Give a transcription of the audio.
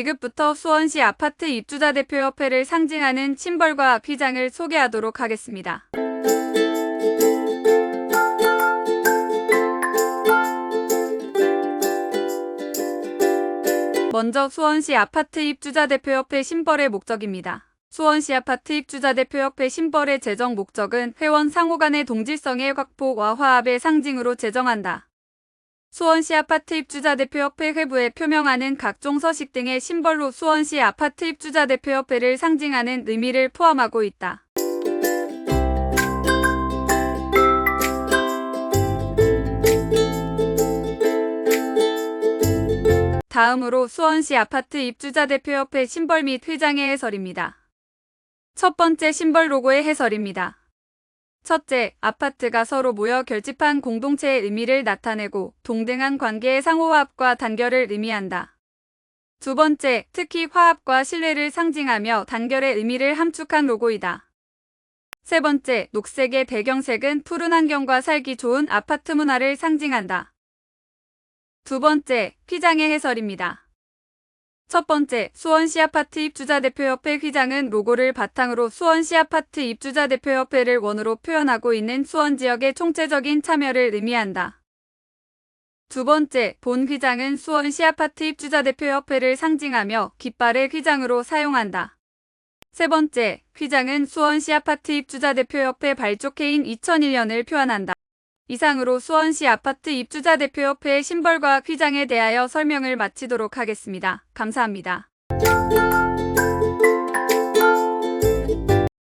B급부터 수원시 아파트 입주자 대표협회를 상징하는 심벌과 휘장을 소개하도록 하겠습니다. 먼저 수원시 아파트 입주자 대표협회 심벌의 목적입니다. 수원시 아파트 입주자 대표협회 심벌의 제정 목적은 회원 상호 간의 동질성의 확보와 화합의 상징으로 제정한다. 수원시 아파트 입주자 대표협회 회부에 표명하는 각종 서식 등의 심벌로 수원시 아파트 입주자 대표협회를 상징하는 의미를 포함하고 있다. 다음으로 수원시 아파트 입주자 대표협회 심벌 및 회장의 해설입니다. 첫 번째 심벌 로고의 해설입니다. 첫째, 아파트가 서로 모여 결집한 공동체의 의미를 나타내고 동등한 관계의 상호화합과 단결을 의미한다. 두 번째, 특히 화합과 신뢰를 상징하며 단결의 의미를 함축한 로고이다. 세 번째, 녹색의 배경색은 푸른 환경과 살기 좋은 아파트 문화를 상징한다. 두 번째, 휘장의 해설입니다. 첫 번째, 수원시 아파트 입주자 대표협회 휘장은 로고를 바탕으로 수원시 아파트 입주자 대표협회를 원으로 표현하고 있는 수원 지역의 총체적인 참여를 의미한다. 두 번째, 본 휘장은 수원시 아파트 입주자 대표협회를 상징하며 깃발의 휘장으로 사용한다. 세 번째, 휘장은 수원시 아파트 입주자 대표협회 발족해인 2001년을 표현한다. 이상으로 수원시 아파트 입주자 대표협회의 심벌과 휘장에 대하여 설명을 마치도록 하겠습니다. 감사합니다.